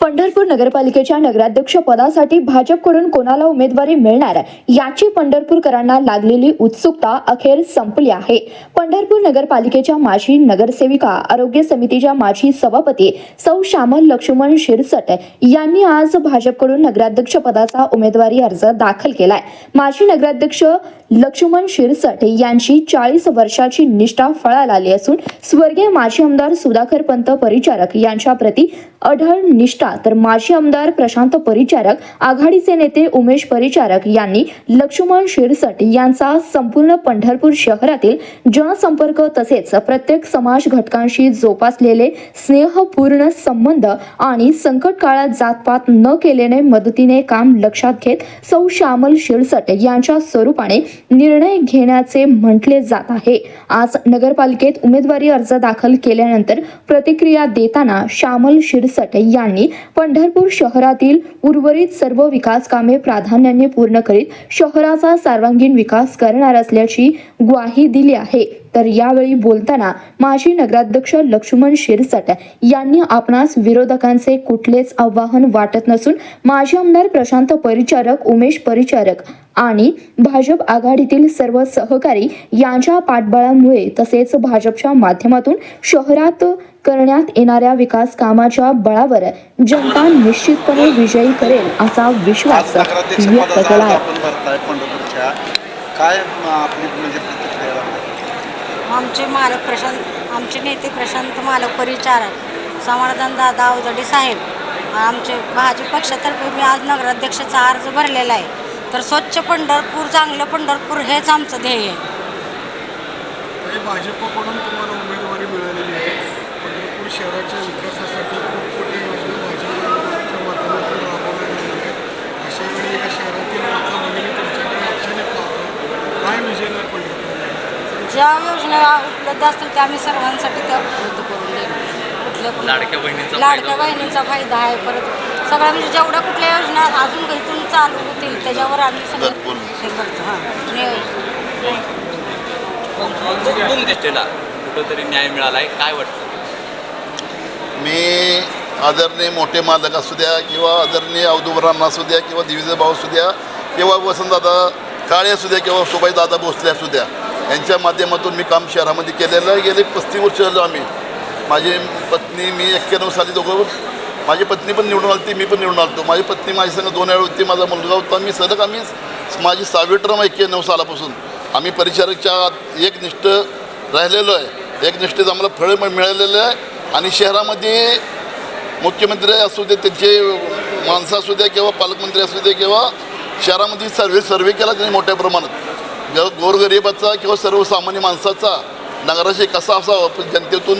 पंढरपूर नगरपालिकेच्या नगराध्यक्ष पदासाठी भाजपकडून कोणाला उमेदवारी मिळणार? याची पंढरपूरकरांना लागलेली उत्सुकता अखेर संपली आहे. पंढरपूर नगरपालिकेच्या माजी नगरसेविका आरोग्य समितीच्या माजी सभापती सौ श्यामल लक्ष्मण शिरसट यांनी आज भाजपकडून नगराध्यक्ष पदाचा उमेदवारी अर्ज दाखल केलाय. माजी नगराध्यक्ष लक्ष्मण शिरसट यांची चाळीस वर्षाची निष्ठा फळाला आली असून स्वर्गीय माजी आमदार सुधाकर पंत परिचारक यांच्या प्रती अढळ निष्ठा तर माजी आमदार प्रशांत परिचारक आघाडीचे नेते उमेश परिचारक यांनी लक्ष्मण शिरसट यांचा संपूर्ण पंढरपूर शहरातील जन जनसंपर्क तसेच प्रत्येक समाज घटकांशी जोपासलेले स्नेहपूर्ण संबंध आणि संकट काळात जातपात न केल्याने मदतीने काम लक्षात घेत सौ श्यामल शिरसट यांच्या स्वरूपाने निर्णय घेण्याचे म्हटले जात आहे. आज नगरपालिकेत उमेदवारी अर्ज दाखल केल्यानंतर प्रतिक्रिया देताना श्यामल शिरसट यांनी पंढरपूर शहरातील उर्वरित सर्व विकास कामे प्राधान्याने पूर्ण करीत शहराचा सर्वांगीण विकास करणार असल्याची ग्वाही दिली आहे. तर यावेळी बोलताना माजी नगराध्यक्ष लक्ष्मण शिरसट यांनी आपणास विरोधकांचे कुठलेच आव्हान वाटत नसून माजी आमदार प्रशांत परिचारक उमेश परिचारक आणि भाजप आघाडीतील सर्व सहकारी यांच्या पाठबळामुळे तसेच भाजपच्या माध्यमातून शहरात करण्यात येणाऱ्या विकास कामाच्या बळावर जनता निश्चितपणे विजयी करेल असा विश्वास व्यक्त केला आहे आपण भरताय पंढरपूरच्या काय म, आपली म्हणजे प्रतिक्रिया राहणार? आमचे मालक प्रशांत आमचे नेते प्रशांत मालक परिचारक समाधान दादा अवजडे साहेब आमचे भाजप पक्षातर्फे मी आज नगराध्यक्षाचा अर्ज भरलेला आहे. तर स्वच्छ पंढरपूर चांगलं पंढरपूर हेच आमचं ध्येय आहे. भाजपकडून तुम्हाला उमेदवारी मिळालेली आहे. पंढरपूर शहराच्या विकासासाठी खूप मोठी योजना भाजपच्या माध्यमातून राबवल्या गेलेल्या आहेत अशा वेळी या शहरातील माता भगिनी तुमच्याकडे लक्षाने पाहतो काय विजय आहे पंढरपूर ज्या योजना उपलब्ध असतील त्या आम्ही सर्वांसाठी त्या उपलब्ध करून देऊ. पण- लाडक्या बहिणींचा लाडक्या बहिणीचा फायदा आहे परत सगळ्या म्हणजे जेवढ्या कुठल्या योजना अजून इथून चालू होतील त्याच्यावर आम्ही सगळं. हे करतो हां. कुठंतरी न्याय मिळालाय काय वाटतं? मी आदरणीय मोठे मालक असू द्या किंवा आदरणीय अवधूबरांना असू द्या किंवा दिविजय भाऊ असू द्या किंवा वसंतदादा काळे असू द्या किंवा सुभाई दादा भोसले असू द्या. यांच्या माध्यमातून मी काम शहरामध्ये केलेलं आहे. गेले पस्तीस वर्ष झालो आम्ही. माझी पत्नी मी एक्क्याण्णव साली दोघं माझी पत्नी पण निवडून आली मी पण निवडून आलतो. माझी पत्नी माझी संग दोन वेळा होती माझा मुलगा होता. मी सलग आम्ही माझी सहावी टर्म एक्क्याण्णव सालापासून. आम्ही परिचारकच्या एकनिष्ठ राहिलेलो आहे. एकनिष्ठेत आम्हाला फळ मिळालेलं आहे. आणि शहरामध्ये मुख्यमंत्री असू दे त्यांचे माणसं असू द्या किंवा पालकमंत्री असू दे किंवा शहरामध्ये सर्वे सर्वे केला त्यांनी मोठ्या प्रमाणात. गोरगरिबाचा किंवा सर्वसामान्य माणसाचा नगराशी कसा असावा जनतेतून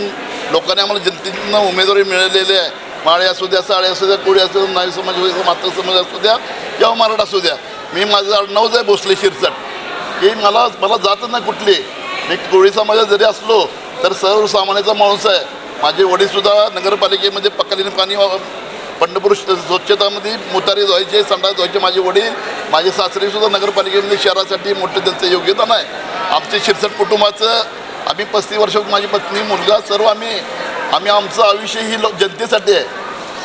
लोकांनी आम्हाला जनतेतून उमेदवारी मिळालेली आहे. माळे असू द्या साळे असू द्या कोळी असू द्या नावी समाज असू समाज असू द्या किंवा मराठा असू द्या. मी माझं आडनावच आहे भोसले शिरसट. की मला मला जातच नाही कुठली. मी कोळी समाजात जरी असलो तर सर्वसामान्याचा माणूस आहे. माझे वडीलसुद्धा नगरपालिकेमध्ये पक्कालीने पाणी पंढरपूर स्वच्छतामध्ये मुतारे धुवायचे संडास धुवायचे माझे वडील. माझे सासरेसुद्धा नगरपालिकेमध्ये शहरासाठी मोठं त्यांचं योगदान आहे. आमचे शिरसट कुटुंबाचं आम्ही पस्तीस वर्ष माझी पत्नी मुलगा सर्व आम्ही आम्ही आमचं आयुष्य ही लो जनतेसाठी आहे.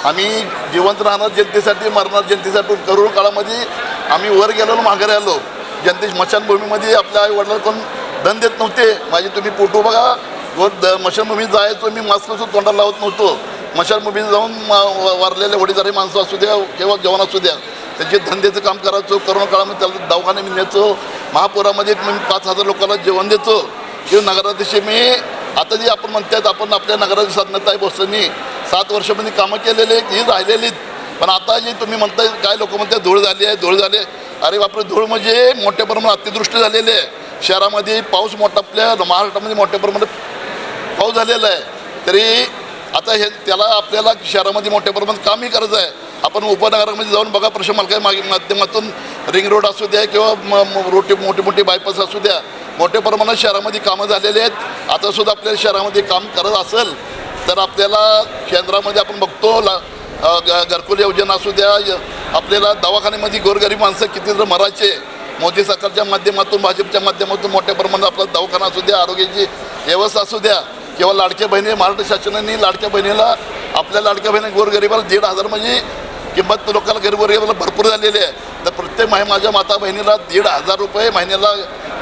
आम्ही जिवंत राहणार जनतेसाठी मरणार जनतेसाठी करोड काळामध्ये आम्ही वर गेलो माघारी आलो. जनते स्मशानभूमीमध्ये आपल्या आई वडिला कोण धन देत नव्हते. माझे तुम्ही फोटो बघा. वर द मशानभूमीत जायचो मी मास्क तोंडाला लावत नव्हतो. मशाल मशानभूमीत जाऊन वारलेले वडीलधारी माणसं असू द्या किंवा जवान असू द्या त्यांचे धंद्याचं काम करायचो. करोना काळामध्ये त्याला दवाखाने मी न्यायचो महापुरामध्ये मी पाच हजार लोकांना जेवण देतो. किंवा नगराध्यक्ष मी आता जी आपण म्हणतात आपण आपल्या नगराध्यक्ष साधनताई भोसलेंनी. सात वर्षामध्ये कामं केलेली आहेत, ही राहिलेली आहेत. पण आता जे तुम्ही म्हणताय काय लोक म्हणतात धूळ झाली आहे धूळ झाली आहे. अरे बापरे धूळ म्हणजे मोठ्या प्रमाणात अतिदृष्टी झालेली आहे. शहरामध्ये पाऊस मोठा आपल्या महाराष्ट्रामध्ये मोठ्या प्रमाणात पाऊस झालेला आहे. तरी आता हे त्याला आपल्याला शहरामध्ये मोठ्या प्रमाणात कामही करायचं आहे. आपण उपनगरामध्ये जाऊन बघा प्रश्न मालका माध्यमातून रिंग रोड असू द्या किंवा रोटी मोठी मोठी बायपास असू द्या. मोठ्या प्रमाणात शहरामध्ये कामं झालेली आहेत. आता सुद्धा आपल्या शहरामध्ये काम करत असेल तर आपल्याला केंद्रामध्ये आपण बघतो ला घरकुल योजना असू द्या य- आपल्याला दवाखान्यामध्ये गोरगरीब माणसं किती जर मरायचे मोदी सरकारच्या माध्यमातून भाजपच्या माध्यमातून मोठ्या प्रमाणात आपला दवाखाना असू द्या आरोग्याची व्यवस्था असू द्या किंवा लाडक्या बहिणी महाराष्ट्र शासनाने लाडक्या बहिणीला आपल्या लाडक्या बहिणी गोरगरिबाला दीड हजार म्हणजे किंमत लोकांना गरीबगरिबाला भरपूर झालेली आहे. तर प्रत्येक माय माझ्या माता बहिणीला दीड हजार रुपये महिन्याला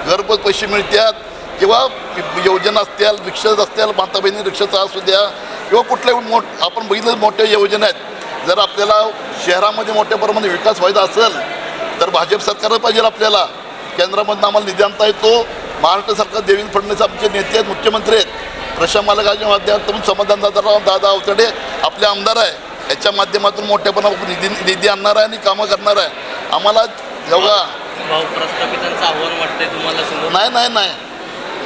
घरपोच पैसे मिळतात. किंवा योजना असतील रिक्षाच असतील माता बहिणी रिक्षाचा असू द्या किंवा कुठल्याही मोठ आपण बघितलं मोठ्या योजना आहेत. जर आपल्याला शहरामध्ये मोठ्या प्रमाणात विकास व्हायचा असेल तर भाजप सरकारच पाहिजे आपल्याला. केंद्रामधून आम्हाला निधी आणता येतो. महाराष्ट्र सरकार देवेंद्र फडणवीस आमचे नेते आहेत मुख्यमंत्री आहेत. प्रशांत मालकाच्या माध्यमातून समाधान दादाराव दादा अवतडे आपले आमदार आहे. याच्या माध्यमातून मोठ्या प्रमाणात निधी निधी आणणार आहे आणि कामं करणार आहे. आम्हाला जेव्हा नाही नाही नाही.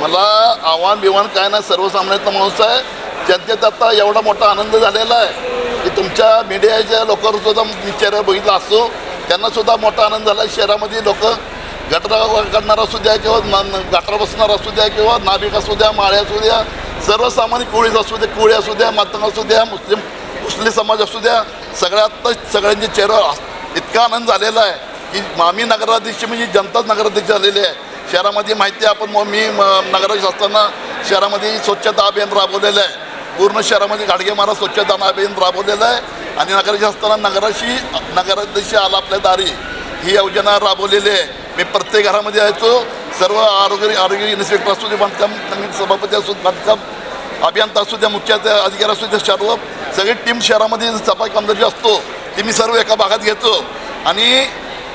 मला आव्हान बिव्हान काय नाही. सर्वसामान्याचा माणूस आहे. जनतेत आता एवढा मोठा आनंद झालेला आहे की तुमच्या मीडियाच्या लोकांवर सुद्धा मी चेहरा बघितला असतो. त्यांना सुद्धा मोठा आनंद झाला. शहरामध्ये लोक गटरा काढणार असू द्या किंवा न- गटार बसणार असू द्या किंवा नाभिक असू द्या माळे असू द्या सर्वसामान्य कोळीज असू द्या कोळी असू द्या मातंग असू द्या मुस्लिम मुस्लिम समाज असू द्या सगळ्यात सगळ्यांचे चेहरा इतका आनंद झालेला आहे की मामी नगराध्यक्ष म्हणजे जनताच नगराध्यक्ष झालेले आहे. शहरामध्ये माहिती आहे आपण मग मी म- नगराध्यक्ष असताना शहरामध्ये स्वच्छता अभियान राबवलेलं आहे. पूर्ण शहरामध्ये गाडगे महाराज स्वच्छता अभियान राबवलेलं आहे आणि नगराध्यक्ष असताना नगराशी नगराध्यक्ष आला आपल्या दारी. ही योजना राबवलेली आहे. मी प्रत्येक घरामध्ये यायचो. सर्व आरोग्य आरोग्य इन्स्पेक्टर असू दे बांधकाम समिती सभापती असू दे, बांधकाम अभियंता असू द्या मुख्य अधिकारी असू द्या सर्व सगळी टीम शहरामध्ये सफाई कामदार जी असतो ती मी सर्व एका भागात घेतो. आणि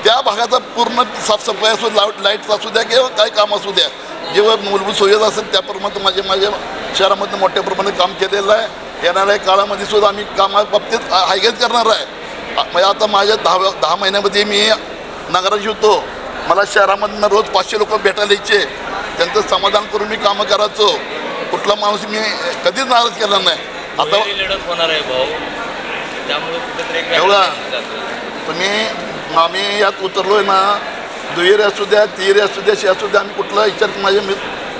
त्या भागाचा पूर्ण साफसफाई असू लाइट लाइट असू द्या किंवा काय काम असू द्या जेव्हा मूलभूत सुविधा असेल त्याप्रमाणे माझे माझ्या शहरामध्ये मोठ्या प्रमाणात काम केलेलं आहे. येणाऱ्या काळामध्ये सुद्धा आम्ही कामाबाबतीत हायगेच करणार आहे. म्हणजे आता माझ्या दहा दहा महिन्यामध्ये मी नगराशी होतो मला शहरामधनं रोज पाचशे लोक भेटायला यायचे त्यांचं समाधान करून मी कामं करायचो. कुठला माणूस मी कधीच नाराज केला नाही. आता होणार आहे भाऊ. त्यामुळे एवढा? तुम्ही आम्ही यात उतरलोय ना. दुहेरी असू द्या तिहेरी असू द्या शे असू द्या आम्ही कुठला विचार माझ्या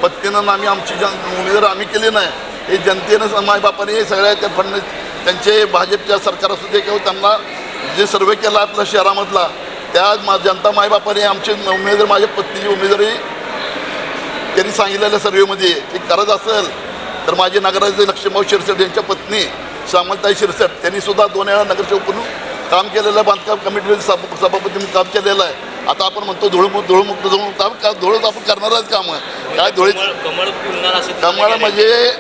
पत्नीनं ना आम्ही आमची जन उमेदवार आम्ही केली नाही. हे जनतेनं मायबापाने हे सगळ्या त्या फडणवीस त्यांचे भाजपच्या सरकार असू दे किंवा त्यांना जे सर्वे केला आपल्या शहरामधला त्या मा जनता मायबापाने आमचे उमेदवार माझ्या पत्नीची उमेदवारी त्यांनी सांगितलेल्या सर्वेमध्ये की करत असेल तर माझे नगराचे लक्ष्मण शिरसट यांच्या पत्नी श्यामलताई शिरसट त्यांनी सुद्धा दोन वेळा नगरसेवक म्हणून काम केलेलं आहे बांधकाम कमिटीमध्ये सभ सभापती म्हणून काम केलेलं आहे. आता आपण म्हणतो धुळमुक्त धुळमुक्त धुळमुक्त आपण का आपण करणारच काम. आहे काय धुळे कमळ म्हणजे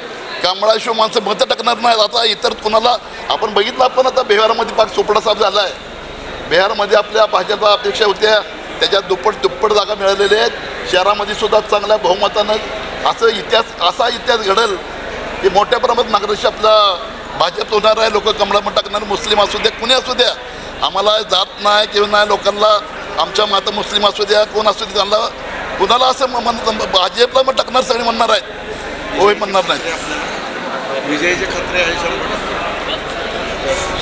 कमळाशिवाय माणसं मतं टाकणार नाहीत आता इतर कुणाला आपण बघितलं आपण आता बिहारमध्ये पाक चोपडा साफ झाला आहे बिहारमध्ये आपल्या भाजपा अपेक्षा होत्या. त्याच्यात दुप्पट दुप्पट जागा मिळालेल्या आहेत. शहरामध्ये सुद्धा चांगल्या बहुमतानं असं इतिहास असा इतिहास घडेल की मोठ्या प्रमाणात नागरिक आपला भाजप होणार आहे. लोक कमळामध्ये टाकणार मुस्लिम असू द्या कुणी असू द्या. आम्हाला जात नाही किंवा नाही लोकांना आमच्या माता मुस्लिम असू द्या कोण असू द्या त्यांना कुणाला असं म्हण भाजपला मग टाकणार सगळे म्हणणार आहेत. होय म्हणणार नाही. विजयाचे खत्रे आहे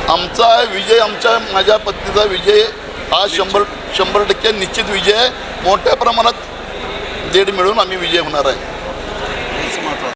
आमचा विजय आमच्या माझ्या पत्नीचा विजय हा शंभर शंभर टक्के निश्चित विजय मोठ्या प्रमाणात देड मिळून आम्ही विजय होणार आहे.